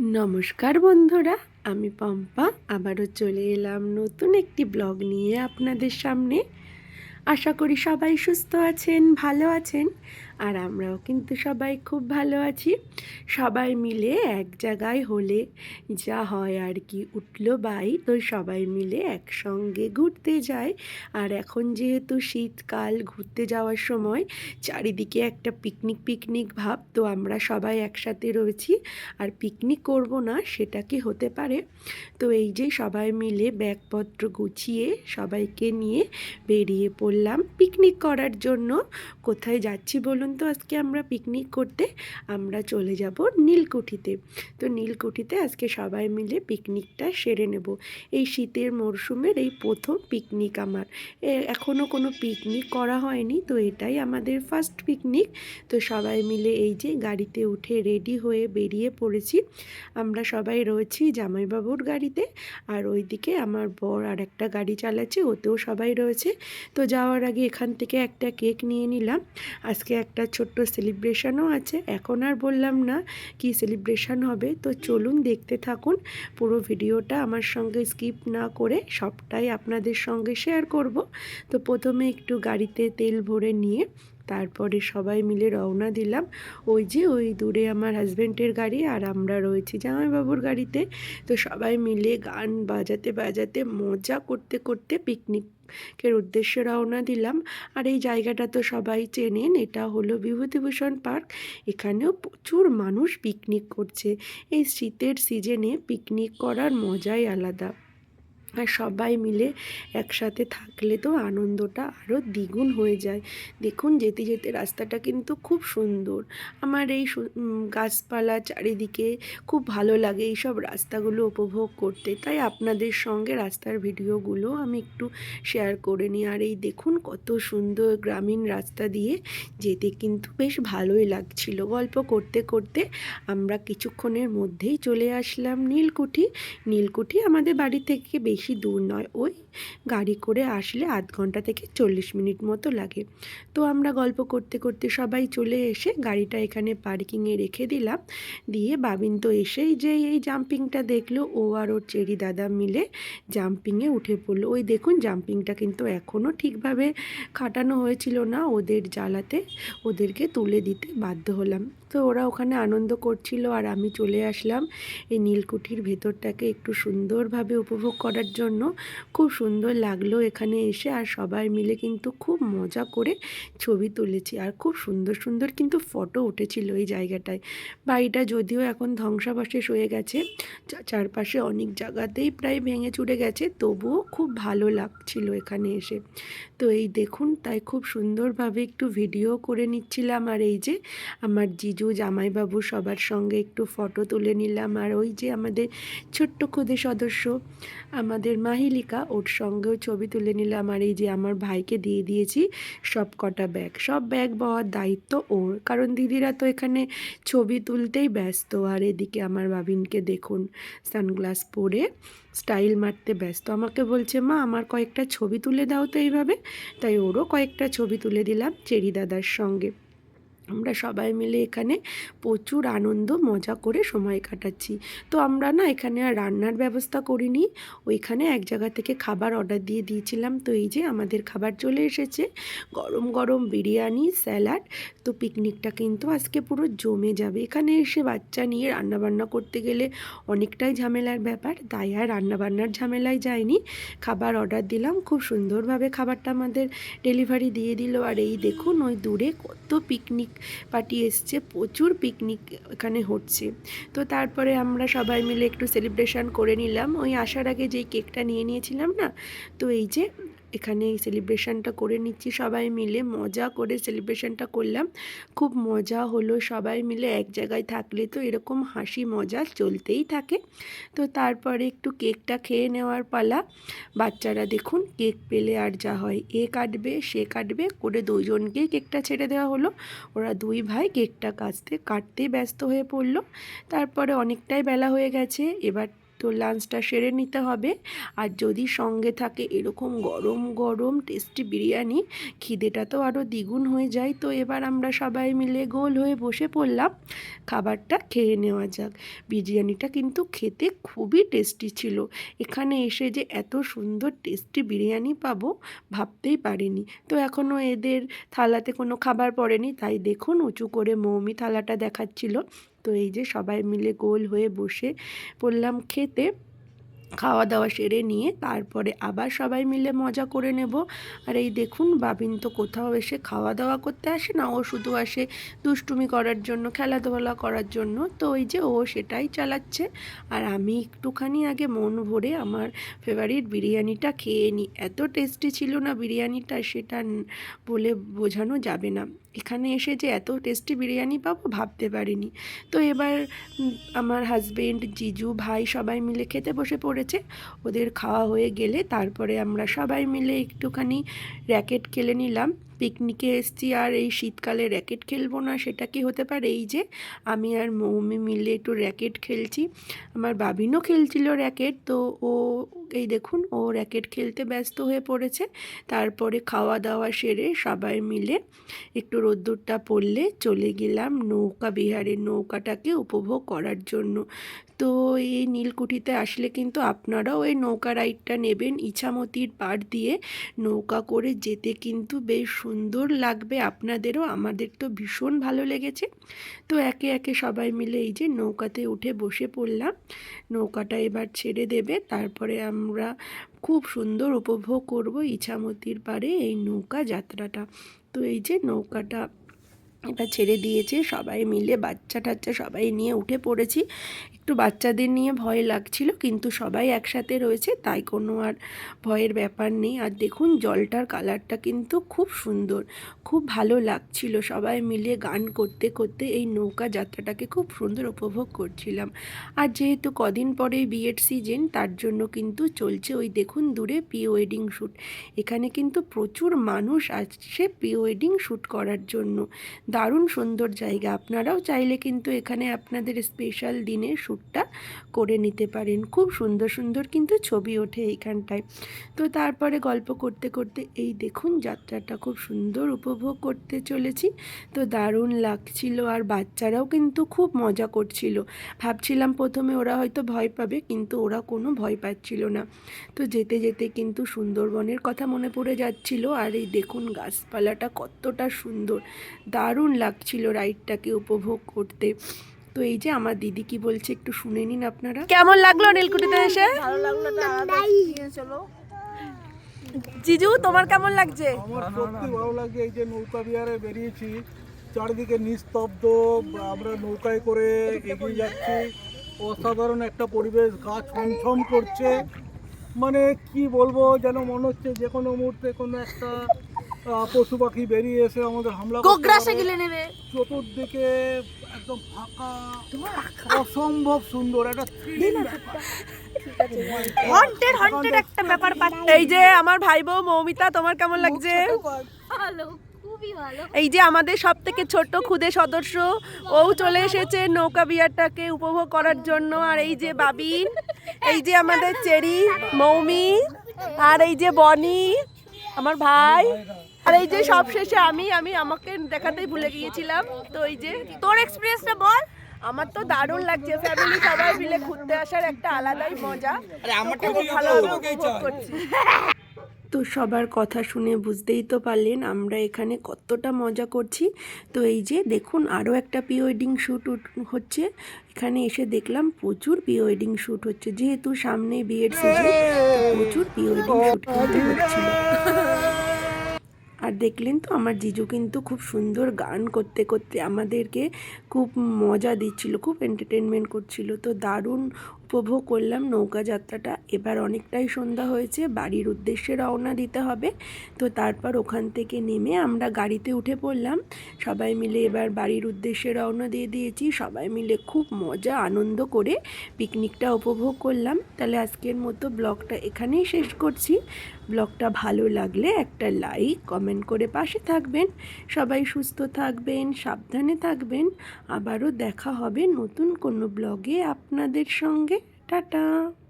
নমস্কার বন্ধুরা, আমি পম্পা, আবারও চলে এলাম নতুন একটি ব্লগ নিয়ে আপনাদের সামনে। আশা করি সবাই সুস্থ আছেন, ভালো আছেন। আর আমরাও কিন্তু সবাই খুব ভালো আছি। সবাই মিলে এক জায়গায় হলে যা হয় আর কি উঠল বাই। তো সবাই মিলে একসঙ্গে ঘুরতে যায় আর এখন যেহেতু শীতকাল, ঘুরতে যাওয়ার সময় চারিদিকে একটা পিকনিক পিকনিক ভাব, তো আমরা সবাই একসাথে রয়েছি। আর পিকনিক করব না, সেটা কি হতে পারে? তো এই যে সবাই মিলে ব্যাগপত্র গুছিয়ে সবাইকে নিয়ে বেরিয়ে পড়লাম পিকনিক করার জন্য। কোথায় যাচ্ছি বলুন তো আজকে আমরা পিকনিক করতে আমরা চলে যাব নীলকুঠিতে। তো নীলকুঠিতে আজকে সবাই মিলে পিকনিকটা সেরে নেব। এই শীতের মরশুমের এই প্রথম পিকনিক আমার। এখনও কোনো পিকনিক করা হয়নি, তো এটাই আমাদের ফার্স্ট পিকনিক তো সবাই মিলে এই যে গাড়িতে উঠে রেডি হয়ে বেরিয়ে পড়েছি। আমরা সবাই রয়েছি জামাইবাবুর গাড়িতে, আর ওইদিকে আমার বর আর একটা গাড়ি চালাচ্ছে, ওতেও সবাই রয়েছে। তো যাওয়ার আগে এখান থেকে একটা কেক নিয়ে নিলাম। আজকে একটা ছোট্ট সেলিব্রেশনও আছে। এখন আর বললাম না কি সেলিব্রেশন হবে। তো চলুন দেখতে থাকুন। পুরো ভিডিওটা আমার সঙ্গে স্কিপ না করে সবটাই আপনাদের সঙ্গে শেয়ার করব। তো প্রথমে একটু গাড়িতে তেল ভরে নিয়ে তারপরে সবাই মিলে রওনা দিলাম। ওই যে ওই দূরে আমার হাজব্যান্ডের গাড়ি আর আমরা রয়েছি জামাইবাবুর গাড়িতে। তো সবাই মিলে গান বাজাতে বাজাতে মজা করতে করতে পিকনিক কের উদ্দেশ্যে রওনা দিলাম। আর এই জায়গাটা তো সবাই চেনেন, এটা হলো বিভূতিভূষণ পার্ক। এখানেও প্রচুর মানুষ পিকনিক করছে। এই শীতের সিজনে পিকনিক করার মজাই আলাদা। আর সবাই মিলে একসাথে থাকলে তো আনন্দটা আরও দ্বিগুণ হয়ে যায়। দেখুন, যেতে যেতে রাস্তাটা কিন্তু খুব সুন্দর। আমার এই গাছপালা চারিদিকে খুব ভালো লাগে এইসব রাস্তাগুলো উপভোগ করতে। তাই আপনাদের সঙ্গে রাস্তার ভিডিওগুলো আমি একটু শেয়ার করে নিই। আর এই দেখুন, কত সুন্দর গ্রামীণ রাস্তা দিয়ে যেতে কিন্তু বেশ ভালোই লাগছিল। গল্প করতে করতে আমরা কিছুক্ষণের মধ্যেই চলে আসলাম নীলকুঠি। নীলকুঠি আমাদের বাড়ি থেকে বেশি বেশি দূর নয়। ওই গাড়ি করে আসলে আধ ঘণ্টা থেকে চল্লিশ মিনিট মতো লাগে। তো আমরা গল্প করতে করতে সবাই চলে এসে গাড়িটা এখানে পার্কিংয়ে রেখে দিলাম। দিয়ে বাবিন তো এসেই যে এই জাম্পিংটা দেখল, ও আর ওর চেরি দাদা মিলে জাম্পিংয়ে উঠে পড়ল। ওই দেখুন জাম্পিংটা কিন্তু এখনও ঠিকভাবে খাটানো হয়েছিল না, ওদের জ্বালাতে ওদেরকে তুলে দিতে বাধ্য হলাম। তো ওরা ওখানে আনন্দ করছিল আর আমি চলে আসলাম এই নীলকুঠির ভেতরটাকে একটু সুন্দরভাবে উপভোগ করার জন্য। খুব সুন্দর লাগল এখানে এসে আর সবাই মিলে কিন্তু খুব মজা করে ছবি তুলেছি আর খুব সুন্দর সুন্দর কিন্তু ফটো উঠেছিল এই জায়গাটায়। বাড়িটা যদিও এখন ধ্বংসাবশেষ হয়ে গেছে চারপাশে অনেক জায়গাতেই প্রায় ভেঙে চুড়ে গেছে, তবুও খুব ভালো লাগছিল এখানে এসে। তো এই দেখুন তাই খুব সুন্দরভাবে একটু ভিডিও করে নিচ্ছিলাম আর এই যে আমার জিজু জামাইবাবু সবার সঙ্গে একটু ফটো তুলে নিলাম। আর ওই যে আমাদের ছোট্ট খুদে সদস্য, আমাদের মাহিলিকা, ওর সঙ্গেও ছবি তুলে নিলাম। আর এই যে আমার ভাইকে দিয়ে দিয়েছি সব কটা ব্যাগ সব ব্যাগ পাওয়ার দায়িত্ব ওর। কারণ দিদিরা তো এখানে ছবি তুলতেই ব্যস্ত। আর এদিকে আমার বাবিনকে দেখুন, সানগ্লাস পরে স্টাইল মারতে ব্যস্ত। আমাকে বলছে, মা, আমার কয়েকটা ছবি তুলে দাও তো এইভাবে। তাই ওরও কয়েকটা ছবি তুলে দিলাম চেরি দাদার সঙ্গে। আমরা সবাই মিলে এখানে প্রচুর আনন্দ, মজা করে সময় কাটাচ্ছি। তো আমরা না এখানে আর রান্নার ব্যবস্থা করিনি। ওইখানে এক জায়গা থেকে খাবার অর্ডার দিয়ে দিয়েছিলাম। তো এই যে আমাদের খাবার চলে এসেছে। গরম গরম বিরিয়ানি, স্যালাড। তো পিকনিকটা কিন্তু আজকে পুরো জমে যাবে। এখানে এসে বাচ্চা নিয়ে রান্নাবান্না করতে গেলে অনেকটাই ঝামেলার ব্যাপার। তাই আর রান্নাবান্নার ঝামেলায় যায়নি খাবার অর্ডার দিলাম। খুব সুন্দরভাবে খাবারটা আমাদের ডেলিভারি দিয়ে দিল। আর এই দেখুন, ওই দূরে কত পিকনিক। পার্টি এসছে, প্রচুর পিকনিক এখানে হচ্ছে। তো তারপরে আমরা সবাই মিলে একটু সেলিব্রেশন করে নিলাম। ওই আসার আগে যেই কেকটা নিয়ে নিয়েছিলাম না, তো এই যে এখানে এই সেলিব্রেশনটা করে নিচ্ছি সবাই মিলে। মজা করে সেলিব্রেশনটা করলাম। খুব মজা হলো সবাই মিলে এক জায়গায় থাকলে তো এরকম হাসি মজা চলতেই থাকে। তো তারপরে একটু কেকটা খেয়ে নেওয়ার পালা। বাচ্চারা দেখুন কেক পেলে আর যা হয়। এ কাটবে, সে কাটবে, করে দুজনকেই কেকটা ছেড়ে দেওয়া হলো। ওরা দুই ভাই কেকটা কাটতে কাটতে ব্যস্ত হয়ে পড়ল। তারপরে অনেকটাই বেলা হয়ে গেছে। এবার তো লাঞ্চটা সেরে নিতে হবে। আর যদি সঙ্গে থাকে এরকম গরম গরম টেস্টি বিরিয়ানি, খিদেটা তো আরও দ্বিগুণ হয়ে যায়। তো এবার আমরা সবাই মিলে গোল হয়ে বসে পড়লাম। খাবারটা খেয়ে নেওয়া যাক। বিরিয়ানিটা কিন্তু খেতে খুবই টেস্টি ছিল। এখানে এসে যে এত সুন্দর টেস্টি বিরিয়ানি পাবো ভাবতেই পারিনি। তো এখনও এদের থালাতে কোনো খাবার পড়েনি। তাই দেখুন উঁচু করে মৌমি থালাটা দেখাচ্ছিল। তো এই যে সবাই মিলে গোল হয়ে বসে পড়লাম খেতে খাওয়া দাওয়া সেরে নিয়ে তারপরে আবার সবাই মিলে মজা করে নেব। আর এই দেখুন, বাবিন তো কোথাও এসে খাওয়া দাওয়া করতে আসে না, ও শুধু আসে দুষ্টুমি করার জন্য, খেলাধুলা করার জন্য। তো ওই যে ও সেটাই চালাচ্ছে। আর আমি একটুখানি আগে মন ভরে আমার ফেভারিট বিরিয়ানিটা খেয়ে নিই। এত টেস্টি ছিল না বিরিয়ানিটা, সেটা বলে বোঝানো যাবে না। এখানে এসে যে এত টেস্টি বিরিয়ানি পাবো ভাবতে পারিনি। তো এবার আমার হাজবেন্ড জিজু, ভাই সবাই মিলে খেতে বসে পড়েছে। ওদের খাওয়া হয়ে গেলে তারপরে আমরা সবাই মিলে একটুখানি র্যাকেট খেলে নিলাম। পিকনিকে এসছি আর এই শীতকালে র্যাকেট খেলব না, সেটা কি হতে পারে? এই যে আমি আর মৌমি মিলে একটু র্যাকেট খেলছি। আমার বাবিনও খেলছিল র্যাকেট তো ও, এই দেখুন, ও র্যাকেট খেলতে ব্যস্ত হয়ে পড়েছে। তারপরে খাওয়া দাওয়া সেরে সবাই মিলে একটু রোদ্দুরটা পড়লে চলে গেলাম নৌকা বিহারের নৌকাটাকে উপভোগ করার জন্য। তো এই নীলকুঠিতে আসলে কিন্তু আপনারাও এই নৌকা রাইডটা নেবেন ইছামতির পাড় দিয়ে। নৌকা করে যেতে কিন্তু বেশ সুন্দর লাগবে আপনাদেরও, আমাদের তো ভীষণ ভালো লেগেছে। তো একে একে সবাই মিলে এই যে নৌকাতে উঠে বসে পড়লাম। নৌকাটা এবার ছেড়ে দেবে, তারপরে আমরা খুব সুন্দর উপভোগ করব ইছামতির পাড়ে এই নৌকা যাত্রাটা। তো এই যে নৌকাটা এটা ছেড়ে দিয়েছে, সবাই মিলে বাচ্চা টাচ্চা সবাই নিয়ে উঠে পড়েছি। একটু বাচ্চাদের নিয়ে ভয় লাগছিল, কিন্তু সবাই একসাথে রয়েছে, তাই কোনো আর ভয়ের ব্যাপার নেই। আর দেখুন, জলটার কালারটা কিন্তু খুব সুন্দর, খুব ভালো লাগছিল। সবাই মিলে গান করতে করতে এই নৌকা যাত্রাটাকে খুব সুন্দর উপভোগ করছিলাম। আর যেহেতু কদিন পরে বিয়ের সিজন, তার জন্য কিন্তু চলছে ওই দেখুন, দূরে প্রি ওয়েডিং শ্যুট। এখানে কিন্তু প্রচুর মানুষ আসছে প্রি ওয়েডিং শ্যুট করার জন্য। দারুণ সুন্দর জায়গা। আপনারাও চাইলে কিন্তু এখানে আপনাদের স্পেশাল দিনে শ্যুটটা করে নিতে পারেন। খুব সুন্দর সুন্দর কিন্তু ছবি ওঠে এইখানটায়। তো তারপরে গল্প করতে করতে এই দেখুন যাত্রাটা খুব সুন্দর উপভোগ করতে চলেছি। তো দারুণ লাগছিল আর বাচ্চারাও কিন্তু খুব মজা করছিল। ভাবছিলাম প্রথমে ওরা হয়তো ভয় পাবে কিন্তু ওরা কোনো ভয় পাচ্ছিল না। তো যেতে যেতে কিন্তু সুন্দরবনের কথা মনে পড়ে যাচ্ছিল আর এই দেখুন গাছপালাটা কতটা সুন্দর। দারুণ লাগছিল রাইডটাকে উপভোগ করতে। তো এই যে আমার দিদি কি বলছে একটু শুনে নিন আপনারা। কেমন লাগল নীলকুঠিতে এসে? ভালো লাগল চলো জিজু তোমার কেমন লাগছে? আমার সত্যি ভালো লাগে এই যে নৌকা বিহারে বেরিয়েছি চারিদিকে নিস্তব্ধ আমরা নৌকায় করে এগিয়ে যাচ্ছি। অসাধারণ একটা পরিবেশ গাছ ছমছম করছে। মানে কি বলব যেন মনে হচ্ছে যে কোনো মুহূর্তে কোনো একটা পশু পাখি বেরিয়ে এসে আমাদের হামলা করতে গিলে নেবে। চতুর্দিকে একদম ফাঁকা অসম্ভব সুন্দর একটা হন্টেড হন্টেড একটা ব্যাপার এই যে আমার ভাই বউ মৌমিতা তোমার কেমন লাগছে? ভালো এই যে আমাদের সব থেকে ছোট্ট খুদে সদস্য ও চলে এসেছে নৌকা বিহারটাকে উপভোগ করার জন্য। আর এই যে বাবিন এই যে আমাদের চেরি মৌমি আর এই যে বনি আমার ভাই। আর এই যে সব শেষে আমি আমি আমাকে দেখাতেই ভুলে গিয়েছিলাম। তো এই যে তোর এক্সপিরিয়েন্সটা বল। আমার তো দারুণ লাগছে ফ্যামিলি সবাই মিলে ঘুরতে আসার একটা আলাদাই মজা। খুব ভালো উপভোগ করছি। তো সবার কথা শুনে বুঝতেই তো পারলেন আমরা এখানে কতটা মজা করছি। তো এই যে দেখুন আরও একটা প্রি ওয়েডিং শ্যুট হচ্ছে। এখানে এসে দেখলাম প্রচুর প্রি ওয়েডিং শ্যুট হচ্ছে। যেহেতু সামনে বিয়ের সিজন প্রচুর প্রি ওয়েডিং শ্যুট কিন্তু হচ্ছিল। আর দেখলেন তো আমার জিজু কিন্তু খুব সুন্দর গান করতে করতে আমাদেরকে খুব মজা দিচ্ছিল, খুব এন্টারটেনমেন্ট করছিল। তো দারুণ উপভোগ করলাম নৌকা যাত্রাটা। এবার অনেকটাই সন্ধ্যা হয়েছে, বাড়ির উদ্দেশ্যে রওনা দিতে হবে। তো তারপর ওখান থেকে নেমে আমরা গাড়িতে উঠে পড়লাম। সবাই মিলে এবার বাড়ির উদ্দেশ্যে রওনা দিয়ে দিয়েছি। সবাই মিলে খুব মজা, আনন্দ করে পিকনিকটা উপভোগ করলাম। তাহলে আজকের মতো ব্লগটা এখানেই শেষ করছি। ব্লগটা ভালো লাগলে একটা লাইক, কমেন্ট করে পাশে থাকবেন। সবাই সুস্থ থাকবেন, সাবধানে থাকবেন। আবারও দেখা হবে নতুন কোনো ব্লগে আপনাদের সঙ্গে। 哒哒。